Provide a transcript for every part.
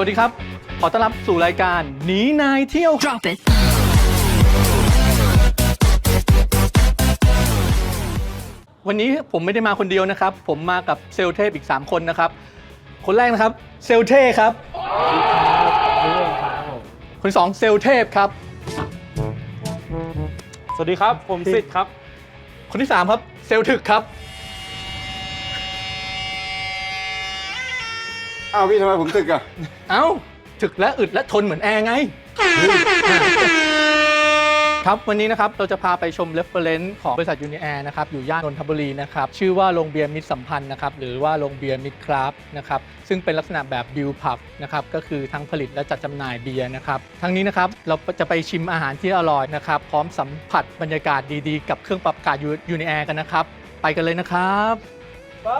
วัสดีครับ ขอต้อนรับสู่รายการหนีนายเที่ยว Drop it. วันนี้ผมไม่ได้มาคนเดียวนะครับ ผมมากับเซลลเทพอีก 3 คนนะครับ คนแรกนะครับเซลลเทครับ คนที่สองเซลลเทพครับ สวัสดีครับ ผมสิทธิ์ครับ คนที่3ครับเซลลถึกครับ อ้าวพี่ทำไมผมตึกอะ เอ้าถึกและอึดและทนเหมือนแอร์ไง ครับวันนี้นะครับเราจะพาไปชม reference ของบริษัทยูนิแอร์นะครับอยู่ย่านนนทบุรีนะครับชื่อว่าโรงเบียร์มิตรสัมพันธ์นะครับหรือว่าโรงเบียร์มิตรคราฟนะครับซึ่งเป็นลักษณะแบบบิวพับนะครับก็คือทั้งผลิตและจัดจำหน่ายเบียร์นะครับทั้งนี้นะครับเราจะไปชิมอาหารที่อร่อยนะครับพร้อมสัมผัสบรรยากาศดีๆ กับเครื่องปรับอากาศยูนิแอร์กันนะครับไปกันเลยนะครับไป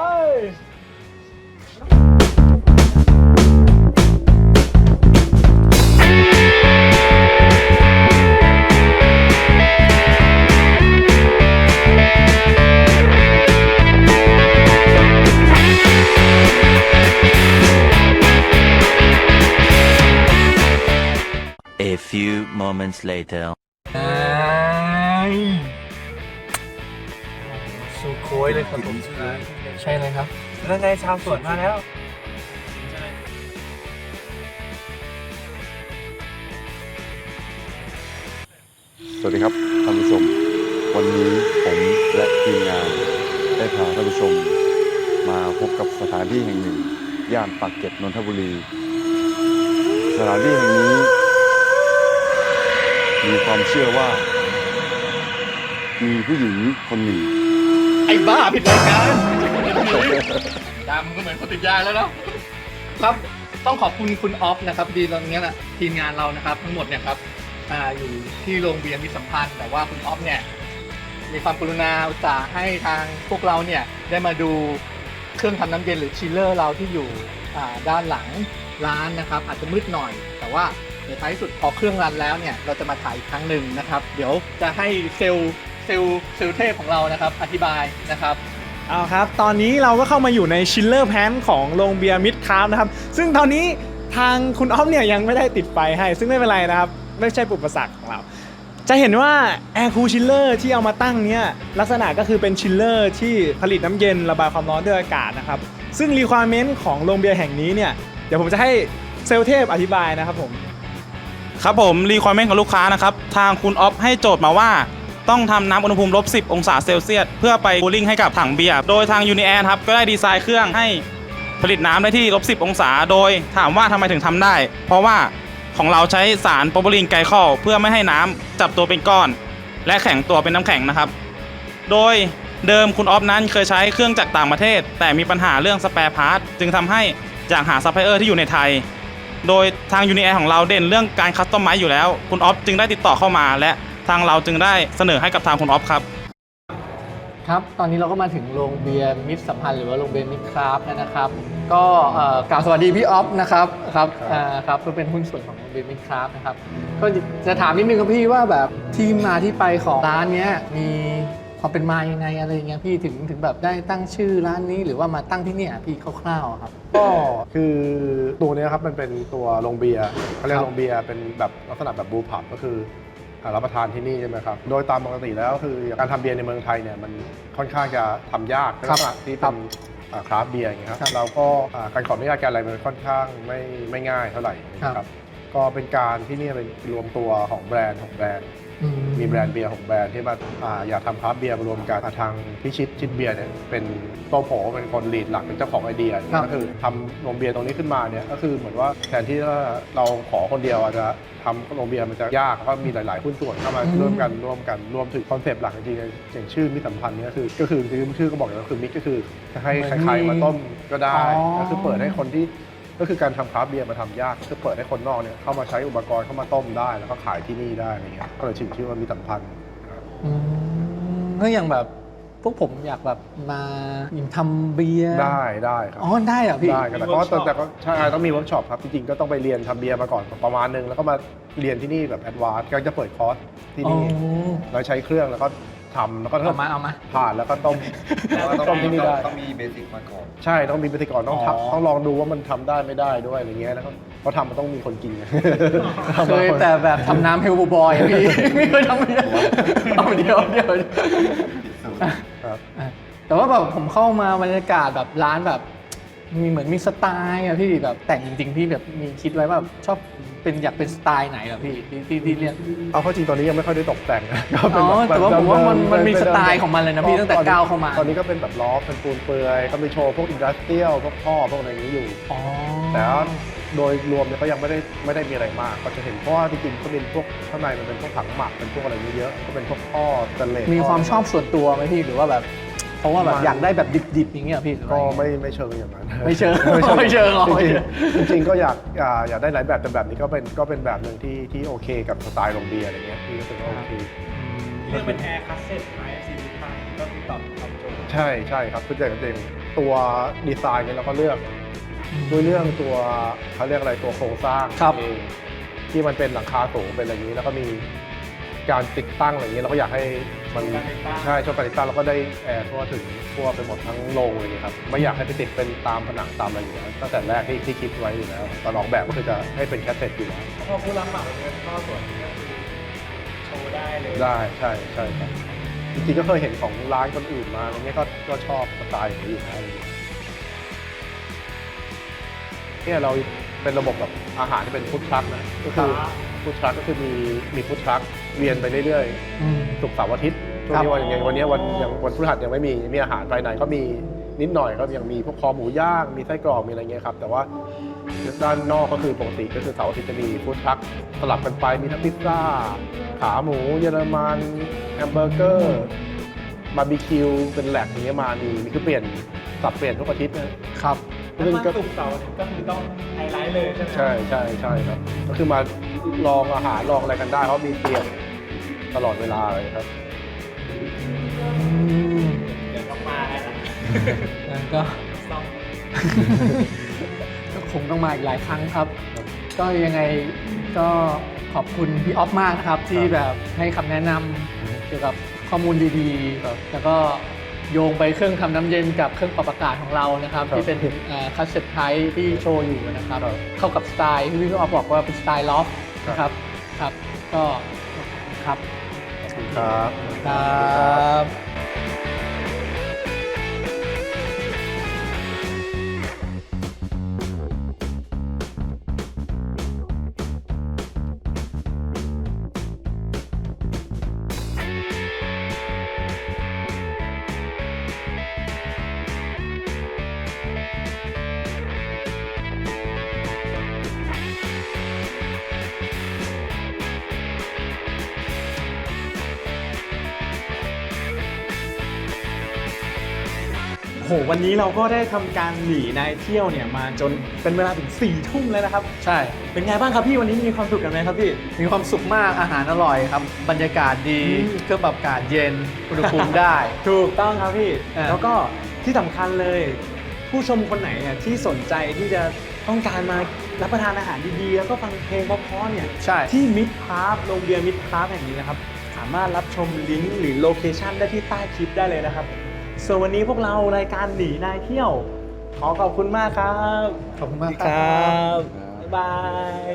moments later. สูโค้ยเลยครับผมใช่เลยครับแล้วไงชาวสวนมาแล้วสวัสดีครับท่านผู้ชม วันนี้ผมและทีมงานได้พาท่านผู้ชม มาพบกับสถานที่แห่งหนึ่ง ย่านปากเกร็ดนนทบุรี สถานที่แห่งนี้ มีความเชื่อว่า มีผู้หญิงคนหนึ่งไอ้บ้าผิดรายการตามก็เหมือนคนติดยาแล้วเนาะครับต้องขอบคุณคุณออฟนะครับดีตอนนี้นะทีมงานเรานะครับ ทั้งหมดเนี่ยครับอ่าอยู่ที่โรงเบียร์มิตรสัมพันธ์ แต่ว่าคุณออฟเนี่ยมีความกรุณาอุตส่าห์ให้ทางพวกเราเนี่ยได้มาดูเครื่องทำน้ำเย็นหรือชิลเลอร์เราที่อยู่อ่าด้านหลังร้านนะครับ อาจจะมืดหน่อย แต่ว่า ในท้ายสุดพอเครื่องรันแล้วเนี่ยเราจะมาถ่ายอีกครั้งหนึ่งนะครับ เดี๋ยวจะให้เซลล์เซลล์เซลล์เทพของเรานะครับ อธิบายนะครับเอาครับ ตอนนี้เราก็เข้ามาอยู่ในชิลเลอร์แพนของโรงเบียร์มิดคราฟนะครับ ซึ่งตอนนี้ทางคุณออฟเนี่ยยังไม่ได้ติดไฟให้ ซึ่งไม่เป็นไรนะครับ ไม่ใช่อุปสรรคของเรา จะเห็นว่า Air Cool Chiller ที่เอามาตั้งเนี่ยลักษณะก็คือเป็นชิลเลอร์ที่ผลิตน้ำเย็นระบายความร้อนด้วยอากาศนะครับ ซึ่ง requirement ของโรงเบียร์แห่งนี้เนี่ย เดี๋ยวผมจะให้เซลลเทพอธิบายนะครับผม ครับผมรีควอรเมนต์ของลูกค้านะครับ ทางคุณออฟให้โจทย์มาว่า ต้องทำน้ำอุณหภูมิลบ 10 องศาเซลเซียส เพื่อไปคูลิ่งให้กับถังเบียร์โดยทางยูนิแอนครับ ก็ได้ดีไซน์เครื่องให้ผลิตน้ำได้ที่ลบ 10 องศา โดยถามว่าทำไมถึงทำได้ เพราะว่าของเราใช้สารโปรโพลีนไกลคอลเพื่อไม่ให้น้ำจับตัวเป็นก้อน และแข็งตัวเป็นน้ำแข็งนะครับ โดยเดิมคุณออฟนั้นเคยใช้เครื่องจากต่างประเทศ แต่มีปัญหาเรื่องสเปร์พาร์ทจึงทำให้อยากหาซัพพลายเออร์ที่อยู่ในไทย โดยทางยูนิแอร์ของเราเด่นเรื่องการคัสตอมไมซ์อยู่แล้ว คุณออฟจึงได้ติดต่อเข้ามา และทางเราจึงได้เสนอให้กับทางคุณออฟครับ ครับตอนนี้เราก็มาถึงโรงเบียร์มิตรสัมพันธ์หรือว่าโรงเบียร์มิตรคราฟต์นะครับ ก็เอ่อกล่าวสวัสดีพี่ออฟนะครับครับอ่าครับเพื่อเป็นหุ้นส่วนของโรงเบียร์มิตรคราฟต์นะครับก็จะถามนิดนึงครับพี่ว่าแบบที่มาที่ไปของร้านเนี้ยมี ความเป็นมายังไงอะไรอย่างเงี้ยพี่ถึงถึงแบบได้ตั้งชื่อร้านนี้หรือว่ามาตั้งที่เนี่ยพี่คร่าวๆอะครับ ก็คือตัวเนี้ยครับมันเป็นตัวโรงเบียร์เขาเรียคกรับโรงเบียร์เป็นแบบลักษณะแบบบูพับก็คืออ่ารับประทานที่นี่ใช่ไหมครับ โดยตามปกติแล้วคือการทำเบียร์ในเมืองไทยเนี่ยมันค่อนข้างจะทำยากในลักษณะที่เป็นคราฟต์เบียร์อย่างเงี้ยครับเราก็อ่าการขออนุญาตการอะไรมันค่อนข้างไม่ไม่ง่ายเท่าไหร่นะครับก็เป็นการที่นี่เป็นรวมตัวของแบรนด์ของแบรนด์อื มีแบรนด์เบียร์ของแบรนด์ที่มาอ่าอยากทำคราฟต์เบียร์มารวมกันอ่าทางพิชิตชิดเบียร์เนี่ยเป็นโตโผเป็นคนลีดหลักเป็นเจ้าของไอเดียครับก็คือทำโรงเบียร์ตรงนี้ขึ้นมาเนี่ยก็คือเหมือนว่าแทนที่ว่าเราขอคนเดียวอาจจะทำโรงเบียร์มันจะยากก็มีหลายๆหุ้นส่วนเข้ามาร่วมกันร่วมกันรวมถึงคอนเซปต์หลักจริงๆอย่างชื่อมิตรสัมพันธ์เนี่ยก็คือก็คือชื่อก็บอกอยู่แล้วคือมิตรก็คือจะให้ใครๆมาต้มก็ได้ก็คือเปิดให้คนที่ ก็คือการทำคราฟต์เบียร์มาทำยากคือเปิดให้คนนอกเนี่ยเข้ามาใช้อุปกรณ์เข้ามาต้มได้ แล้วก็ขายที่นี่ได้อะไรเงี้ยก็เลยชื่อชื่อว่ามีสัมพันธ์ครับอืมถ้าอย่างแบบพวกผมอยากแบบมาทำเบียร์ได้ได้ครับอ๋อได้เหรอพี่ได้กันแต่ก็แต่ก็ใช่ต้องมีเวิร์กช็อปครับจริงๆก็ต้องไปเรียนทำเบียร์มาก่อนประมาณนึงแล้วก็มาเรียนที่นี่แบบแอดวานซ์ก็จะเปิดคอร์สที่นี่อ๋อแล้วใช้เครื่องแล้วก็ ทำแล้วก็ถ้าเอามาเอามา ผ่านแล้วก็ต้มแล้วก็ต้มที่นี่ได้ ต้องมีเบสิกมาก่อน ใช่ต้องมีปฏิกรต้องอ๋อ ทำต้องลองดูว่ามันทำได้ไม่ได้ด้วยอะไรเงี้ยแล้วก็เพราะทำมันต้องมีคนกินไงเคยแต่แบบทำน้ำเฮลบูบอยอะพี่ ไม่เคยทำเดียวเอาเดียวเดียว ครับอะแต่ว่าแบบผมเข้ามาบรรยากาศแบบร้านแบบ มีเหมือนมีสไตล์อะพี่แบบแต่งจริงๆพี่แบบมีคิดไว้ว่าชอบเป็นอยากเป็นสไตล์ไหนเหรอพี่ที่ที่ที่เรียกเอาเข้าจริงตอนนี้ยังไม่ค่อยได้ตกแต่งนะก็เป็นอ๋อบบแต่ว่าผมว่ามันเดิๆมันมีเป็สไตล์ของมันเลยนะพี่ตั้งแต่ก้าวเข้ามาตอนนี้ก็เป็นแบบล้อเป็นปูนเปลือยก็มีโชว์พวกอินดัสเทรียลพวกท่อพวกอะไรอย่างนี้อยู่ อ๋อ แต่ว่าโดยรวมเนี่ยก็ยังไม่ได้ไม่ได้มีอะไรมาก ก็จะเห็นเพราะว่าจริงๆก็เป็นพวกข้างในมันเป็นพวกถังหมักเป็นพวกอะไรอย่างนี้เยอะก็เป็นพวกท่อสแตนเลสมีความชอบส่วนตัวไหมพี่หรือว่าแบบ เพราะว่าแบบมันอยากได้แบบดิบๆอย่างเงี้ยพี่หรือว่าก็ยังงไม่ไม่เชิงอย่างนั้นไม่เชิงไม่เชิงไม่เชิงหรอจริงๆจริงๆก็อยากอยากอยากได้หลายแบบแต่แบบนี้ก็เป็นก็เป็นแบบหนึ่งที่ที่โอเคกับสไตล์โรงเบียร์อะไรเงี้ยที่รู้สึกว่าโอเค เรื่องเป็นแอร์คัสเซ็ตไม้ซีรีส์ไทยก็คือตอบตอบโจทย์ใช่ใช่ครับคือแต่จริงๆตัวดีไซน์เนี่ยเราก็เลือกด้วยเรื่องตัวเขาเรียกอะไรตัวโครงสร้างครับ เองที่มันเป็นหลังคาสูงเป็นอะไรอย่างนี้ แล้วก็มี การติดตั้งอะไรอย่างนี้เราก็อยากให้มันการติดตั้งใช่ช่วงการติดตั้งเราก็ได้แอร์ทั่วถึงทั่วไปหมดทั้งโรงเลยครับไม่อยากให้ไปติดเป็นตามผนังตามอะไรอยู่แล้วตั้งแต่แรกที่ที่คิดไว้อยู่แล้วตอนออกแบบก็คือจะให้เป็นแคสเซ็ตอยู่แล้วพอผู้รับเหมาเป็นข้อส่วนนี้ก็คือโชว์ได้เลยได้ใช่ใช่ครับจริงๆก็เคยเห็นของร้านคนอื่นมาอะไรเงี้ยก็ก็ชอบสไตล์อย่างนี้อยู่แล้วเนี่ยเราเป็นระบบแบบอาหารที่เป็นฟู้ดทรัคนะก็คือ ฟู้ดทรัคก็คือมีมีฟู้ดทรัคเวียนไปเรื่อยอืม ๆศุกร์เสาร์อาทิตย์ช่วงครับนี้วันอย่างวันนี้วันอย่างวันพฤหัสยังไม่มีมีอาหารภายในก็มีนิดหน่อยก็ยังมีพวกคอหมูย่างมีไส้กรอกมีอะไรเงี้ยครับแต่ว่าด้านนอกก็คือปกติก็คือเสาร์อาทิตย์จะมีฟู้ดทรัคสลับกันไปมีทั้งพิซซ่า ขาหมูเยอรมันแฮมเบอร์เกอร์บาร์บีคิวเป็นแหลกอย่างเงี้ยมามีมีคือเปลี่ยนสับเปลี่ยนทุกอาทิตย์นะครับ ซึ่งวันก็ ศุกร์เสาร์อาทิตย์ก็คือต้องไฮไลท์เลยใช่ไหมใช่ใช่ใช่ครับ ก็คือมา ลองอาหารลองอะไรกันได้เพราะมีเปลี่ยนตลอดเวลาเลยครับอืมเดี๋ยวต้องมาแล้วนะงั้นก็ต้องก็คงต้องมาอีกหลายครั้งครับ ก็ยังไงก็ขอบคุณพี่ออฟมากนะครับ ที่แบบให้คำแนะนำเกี่ยวกับข้อมูลดีครับๆ แล้วก็โยงไปเครื่องทำน้ำเย็นกับเครื่องปรับอากาศของเรานะครับ ครับที่เป็นคัสเซ็ตไทที่โชว์อยู่นะครับ ครับ เข้ากับสไตล์ที่พี่ออฟบอกว่าเป็นสไตล์ลอฟนะ ครับ ครับ ก็ ครับขอบคุณครับ ครับ หวันนี้เราก็ได้ทำการหนีนายเที่ยวเนี่ยมาจนเป็นเวลาถึง4ี่ทุ่มแล้วนะครับ ใช่ เป็นไงบ้างครับพี่วันนี้มีความสุขกันไหมครับพี่ มีความสุขมากอาหารอร่อยครับ บรรยากาศดีอืม เครื่องปรับอากาศเย็นอุณหภูมิได้ ถูกต้องครับพี่ อ่า แล้วก็ที่สำคัญเลย ผู้ชมคนไหนเนี่ยที่สนใจที่จะต้องการมารับประทานอาหารดีๆ แล้วก็ฟังเพลงเพราะๆเนี่ย ใช่ ที่มิดคราฟโรงเบียร์มิดคราฟแห่งนี้นะครับ สามารถรับชมลิงก์หรือโลเคชันได้ที่ใต้คลิปได้เลยนะครับ ส่วนวันนี้พวกเรารายการหนีนายเที่ยว ขอขอบคุณมากครับ ขอบคุณมากครับ บ๊ายบาย